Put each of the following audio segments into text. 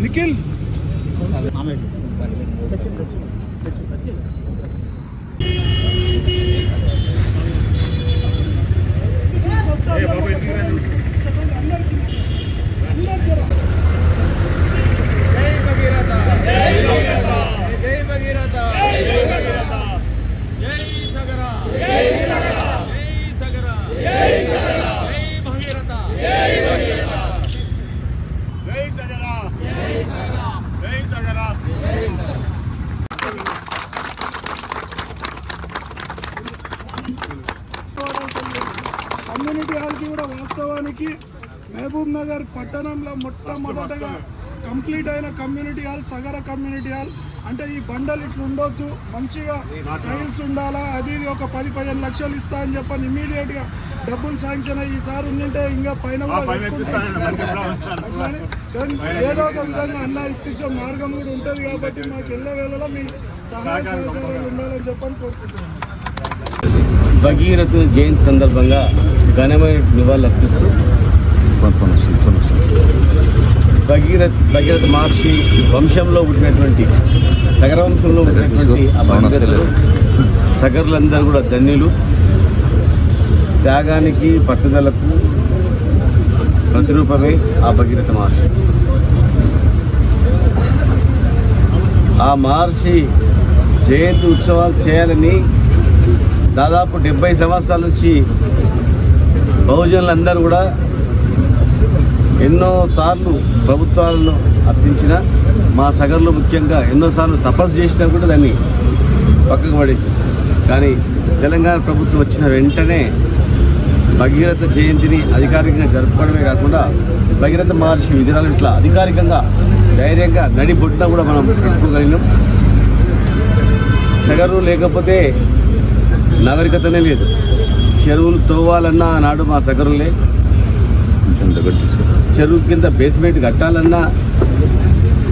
నిఖిల్. జై భగీరథ జై భగీరథ జై భగీరథ జై సగర జై సగర జై సగర జై సగర జై భగీరథ జై భగీరథ జై సగరా జై సగరా జై సగరా కమ్యూనిటీ హాల్కి కూడా వాస్తవానికి మహబూబ్ నగర్ పట్టణంలో మొట్టమొదటగా కంప్లీట్ అయిన community hall Sagara community hall. అంటే ఈ బండలు ఇట్లా ఉండొద్దు మంచిగా టైల్స్ ఉండాలా అది ఇది ఒక పది పదిహేను లక్షలు ఇస్తా అని చెప్పని ఇమీడియట్గా డబ్బులు శాంక్షన్ అయ్యి ఈసారి ఉండింటే ఇంకా పైన ఏదో ఒక విధంగా అన్న ఇప్పించే మార్గం కూడా ఉంటుంది కాబట్టి మాకు వెళ్ళే వేళలో మీ సహాయ సహకారాలు ఉండాలని చెప్పని కోరుకుంటున్నాను. భగీరథ జయంతి సందర్భంగా ఘనమైన నివాళులు అర్పిస్తూ భగీరథ్ భగీరథ మహర్షి వంశంలో పుట్టినటువంటి సగర వంశంలో పుట్టినటువంటి సగరులందరూ కూడా ధన్యులు. త్యాగానికి పట్టుదలకు ప్రతిరూపమే ఆ భగీరథ మహర్షి. ఆ మహర్షి జయంతి ఉత్సవాలు చేయాలని దాదాపు డెబ్బై సంవత్సరాల నుంచి బహుజనులందరూ కూడా ఎన్నోసార్లు ప్రభుత్వాలను అర్థించిన మా సగర్లో ముఖ్యంగా ఎన్నోసార్లు తపస్సు చేసినా కూడా దాన్ని పక్కకు పడేసింది. కానీ తెలంగాణ ప్రభుత్వం వచ్చిన వెంటనే భగీరథ జయంతిని అధికారికంగా జరుపుకోవడమే కాకుండా భగీరథ మహర్షి విధానాలు ఇట్లా అధికారికంగా ధైర్యంగా నడిబొట్టినా కూడా మనం పెట్టుకోగలిగినాం. సగరు లేకపోతే నాగరికతనే లేదు. చెరువులు తోవాలన్నా ఆనాడు మా సగరులే. చెరువు కింద బేస్మెంట్ కట్టాలన్నా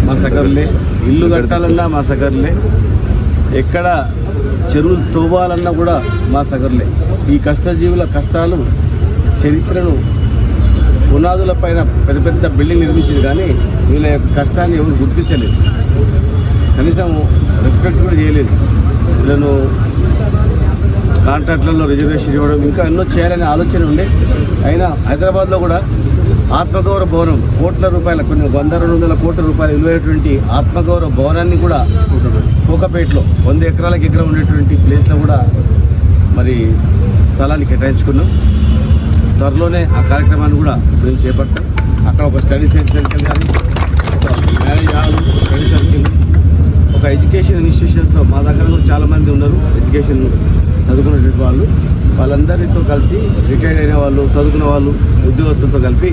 మా సగరులే. ఇల్లు కట్టాలన్నా మా సగరులే. ఎక్కడ చెరువులు తోవాలన్నా కూడా మా సగరులే. ఈ కష్టజీవుల కష్టాలు చరిత్రను పునాదుల పైన పెద్ద పెద్ద బిల్డింగ్ నిర్మించింది కానీ వీళ్ళ యొక్క కష్టాన్ని ఎవరు గుర్తించలేదు. కనీసం రెస్పెక్ట్ కూడా చేయలేదు. వీళ్ళను కాంట్రాక్ట్లలో రిజర్వేషన్ ఇవ్వడం ఇంకా ఎన్నో చేయాలనే ఆలోచన ఉండే. అయినా హైదరాబాద్లో కూడా ఆత్మగౌరవ భవనం కోట్ల రూపాయల కొన్ని వంద రెండు వందల కోట్ల రూపాయలు విలువైనటువంటి ఆత్మగౌరవ భవనాన్ని కూడా కోకపేటలో వంద ఎకరాలకు ఎకరం ఉండేటువంటి ప్లేస్లో కూడా మరి స్థలాన్ని కేటాయించుకున్నాం. త్వరలోనే ఆ కార్యక్రమాన్ని కూడా మేము చేపడతాం. అక్కడ ఒక స్టడీ సెంటర్ కానీ ఒక మ్యారేజ్ హాల్ స్టడీ సర్కిల్ ఒక ఎడ్యుకేషన్ ఇన్స్టిట్యూషన్స్లో మా దగ్గర కూడా చాలామంది ఉన్నారు. ఎడ్యుకేషన్ చదువుకున్నటువంటి వాళ్ళు వాళ్ళందరితో కలిసి రిటైర్డ్ అయిన వాళ్ళు చదువుకున్న వాళ్ళు ఉద్యోగస్తులతో కలిపి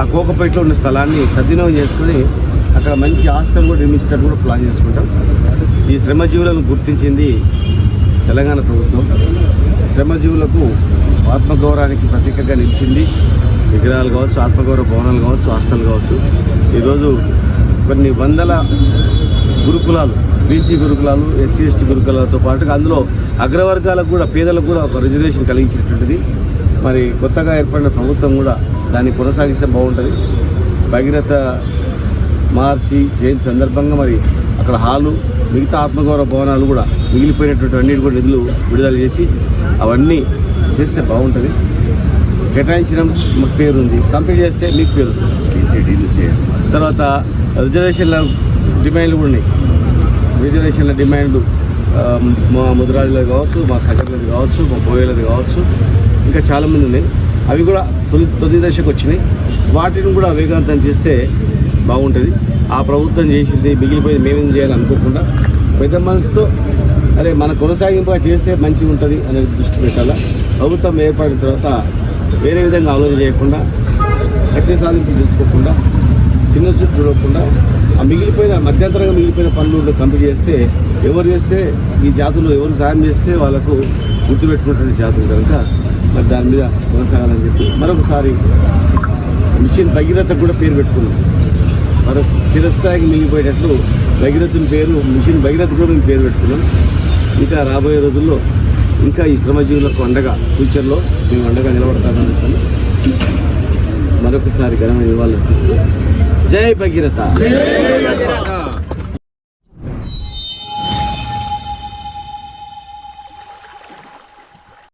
ఆ కోకపేటలో ఉన్న స్థలాన్ని సద్వినియోగం చేసుకుని అక్కడ మంచి ఆశ్రమం కూడా నిర్మించేటట్టు కూడా ప్లాన్ చేసుకుంటాం. ఈ శ్రమజీవులను గుర్తించింది తెలంగాణ ప్రభుత్వం. శ్రమజీవులకు ఆత్మగౌరవానికి ప్రతీకగా నిలిచింది విగ్రహాలు కావచ్చు ఆత్మగౌరవ భవనాలు కావచ్చు ఆస్తులు కావచ్చు. ఈరోజు కొన్ని వందల గురుకులాలు బీసీ గురుకులాలు ఎస్సీ ఎస్టీ గురుకులాలతో పాటుగా అందులో అగ్రవర్గాలకు కూడా పేదలకు కూడా ఒక రిజర్వేషన్ కలిగించినటువంటిది. మరి కొత్తగా ఏర్పడిన ప్రభుత్వం కూడా దాన్ని కొనసాగిస్తే బాగుంటుంది. భగీరథ మహర్షి జయంతి సందర్భంగా మరి అక్కడ హాలు మిగతా ఆత్మగౌరవ భవనాలు కూడా మిగిలిపోయినటువంటి అన్నిటి కూడా నిధులు విడుదల చేసి అవన్నీ చేస్తే బాగుంటుంది. కేటాయించిన మాకు పేరు ఉంది కంప్లీట్ చేస్తే మీకు పేరు వస్తుంది. తర్వాత రిజర్వేషన్ల డిమాండ్లు కూడా ఉన్నాయి. రిజర్వేషన్ల డిమాండ్లు మా ముద్రాజులది కావచ్చు మా సగర్లది కావచ్చు మా బోయలది కావచ్చు ఇంకా చాలామంది ఉన్నాయి. అవి కూడా తొలి తొలి దశకు వచ్చినాయి. వాటిని కూడా వేగవంతం చేస్తే బాగుంటుంది. ఆ ప్రభుత్వం చేసింది మిగిలిపోయింది మేమేం చేయాలనుకోకుండా పెద్ద మనసుతో అరే మన కొనసాగింపుగా చేస్తే మంచిగా ఉంటుంది అనేది దృష్టి పెట్టాలా? ప్రభుత్వం ఏర్పడిన తర్వాత వేరే విధంగా ఆలోచన చేయకుండా ఖచ్చిత సాధింపు తెలుసుకోకుండా చిన్న చూపు చూడకుండా ఆ మిగిలిపోయిన మధ్యంతరంగా మిగిలిపోయిన పనులు కంప్లీట్ చేస్తే ఎవరు చేస్తే ఈ జాతులు ఎవరు సాయం చేస్తే వాళ్ళకు గుర్తుపెట్టుకున్నటువంటి జాతులు కనుక మరి దాని మీద కొనసాగాలని చెప్పి మరొకసారి మిషన్ భగీరథ కూడా పేరు పెట్టుకున్నాం. మరొక చిరస్థాయికి మిగిలిపోయేటట్లు భగీరథుని పేరు మిషన్ భగీరథ కూడా మేము పేరు పెట్టుకున్నాం. ఇంకా రాబోయే రోజుల్లో ఇంకా ఈ శ్రమజీవులకు అండగా ఫ్యూచర్లో మేము అండగా నిలబడతామని మరొకసారి ఘనమైన నివాళులు అర్పిస్తూ జై భగీరథ